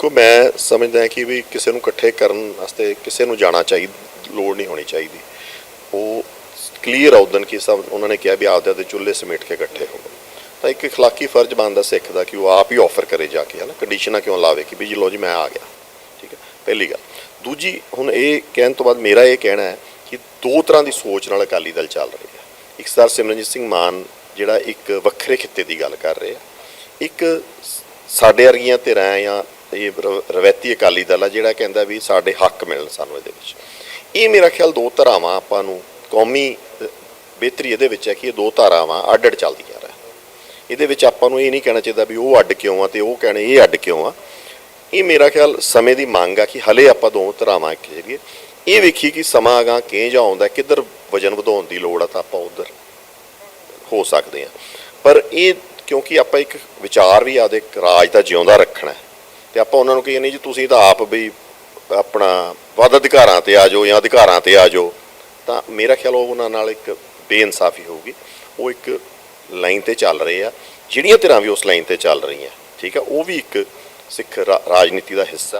ਦੇਖੋ ਮੈਂ ਸਮਝਦਾ ਕਿ ਵੀ ਕਿਸੇ ਨੂੰ ਇਕੱਠੇ ਕਰਨ ਵਾਸਤੇ ਕਿਸੇ ਨੂੰ ਜਾਣਾ ਚਾਹੀਦੀ ਲੋੜ ਨਹੀਂ ਹੋਣੀ ਚਾਹੀਦੀ ਉਹ ਕਲੀਅਰ ਆਉਦਨ ਕਿ ਸਭ ਉਹਨਾਂ ਨੇ ਕਿਹਾ ਵੀ ਆਪਦੇ ਦੇ ਚੁੱਲ੍ਹੇ ਸਮੇਟ ਕੇ ਇਕੱਠੇ ਹੋਵੋ ਤਾਂ ਇੱਕ اخلاقی ਫਰਜ਼ ਬਣਦਾ ਸਿੱਖ ਦਾ ਕਿ ਉਹ ਆਪ ਹੀ ਆਫਰ ਕਰੇ ਜਾ ਕੇ ਹਨਾ ਕੰਡੀਸ਼ਨਾਂ ਕਿਉਂ ਲਾਵੇ ਕਿ ਵੀ ਜੀ ਲੋ ਜੀ ਮੈਂ ਆ ਗਿਆ ਠੀਕ ਹੈ ਪਹਿਲੀ ਗੱਲ ਦੂਜੀ ਹੁਣ ਇਹ ਕਹਿਣ ਤੋਂ ਬਾਅਦ ਮੇਰਾ ਇਹ ਕਹਿਣਾ ਹੈ ਕਿ ਦੋ ਤਰ੍ਹਾਂ ਦੀ ਸੋਚ ਨਾਲ ਅਕਾਲੀ ਦਲ ਚੱਲ ਰਹੀ ਹੈ ਇੱਕ ਸਰ ਸਿਮਰਨਜੀਤ ਸਿੰਘ ਮਾਨ ਜਿਹੜਾ ਇੱਕ ਵੱਖਰੇ ਖਿੱਤੇ ਦੀ ਗੱਲ ਕਰ ਰਹੇ ਆ ਇੱਕ ਸ- ਸਾਡੇ ਵਰਗੀਆਂ ਧਿਰਾਂ ਜਾਂ ਇਹ ਰ- ਰਵਾਇਤੀ ਅਕਾਲੀ ਦਲ ਆ ਜਿਹੜਾ ਕਹਿੰਦਾ ਵੀ ਸਾਡੇ ਹੱਕ ਮਿਲਣ ਸਾਨੂੰ ਇਹਦੇ ਵਿੱਚ। ਇਹ ਮੇਰਾ ਖਿਆਲ ਦੋ ਧਾਰਾਵਾਂ ਆਪਾਂ ਨੂੰ ਕੌਮੀ ਬਿਹਤਰੀ ਇਹਦੇ ਵਿੱਚ ਹੈ ਕਿ ਇਹ ਦੋ ਧਾਰਾਵਾਂ ਅੱਡ ਅੱਡ ਚੱਲਦੀਆਂ ਰਹਿ ਇਹਦੇ ਵਿੱਚ ਆਪਾਂ ਨੂੰ ਇਹ ਨਹੀਂ ਕਹਿਣਾ ਚਾਹੀਦਾ ਵੀ ਉਹ ਅੱਡ ਕਿਉਂ ਆ ਤੇ ਉਹ ਕਹਿਣੇ ਇਹ ਅੱਡ ਕਿਉਂ ਆ। ਇਹ ਮੇਰਾ ਖਿਆਲ ਸਮੇਂ ਦੀ ਮੰਗ ਆ ਕਿ ਹਲੇ ਆਪਾਂ ਦੋ ਧਰਾਵਾਂ ਇੱਕ ਜਿਹੜੀਏ ਇਹ ਵੇਖੀ ਕਿ ਸਮਾਂ ਅਗਾਂ ਕਿਹ ਜਾ ਆਉਂਦਾ, ਕਿੱਧਰ ਵਜਨ ਵਧਾਉਣ ਦੀ ਲੋੜ ਆ ਤਾਂ ਆਪਾਂ ਉਧਰ ਹੋ ਸਕਦੇ ਆ ਪਰ ਇਹ ਕਿਉਂਕਿ ਆਪਾਂ ਇੱਕ ਵਿਚਾਰ ਵੀ ਆਦੇ ਰਾਜ ਦਾ ਜਿਉਂਦਾ ਰੱਖਣਾ ਹੈ। ਤੇ ਆਪਾਂ ਉਹਨਾਂ ਨੂੰ ਕਹੀਏ ਜੀ, ਤੁਸੀਂ ਤਾਂ ਆਪ ਵੀ ਆਪਣਾ ਵੱਧ ਅਧਿਕਾਰਾਂ ਤੇ ਆ ਜਾਓ ਜਾਂ ਅਧਿਕਾਰਾਂ ਤੇ ਆ ਜਾਓ, ਤਾਂ ਮੇਰਾ ਖਿਆਲ ਉਹ ਉਹਨਾਂ ਨਾਲ ਇੱਕ ਬੇਇਨਸਾਫੀ ਹੋਊਗੀ। ਉਹ ਇੱਕ ਲਾਈਨ ਤੇ ਚੱਲ ਰਹੇ ਆ, ਜਿਹੜੀਆਂ ਧਿਰਾਂ ਵੀ ਉਸ ਲਾਈਨ ਤੇ ਚੱਲ ਰਹੀਆਂ, ਠੀਕ ਆ, ਉਹ ਵੀ ਇੱਕ ਸਿੱਖ ਰਾ- ਰਾਜਨੀਤੀ ਦਾ ਹਿੱਸਾ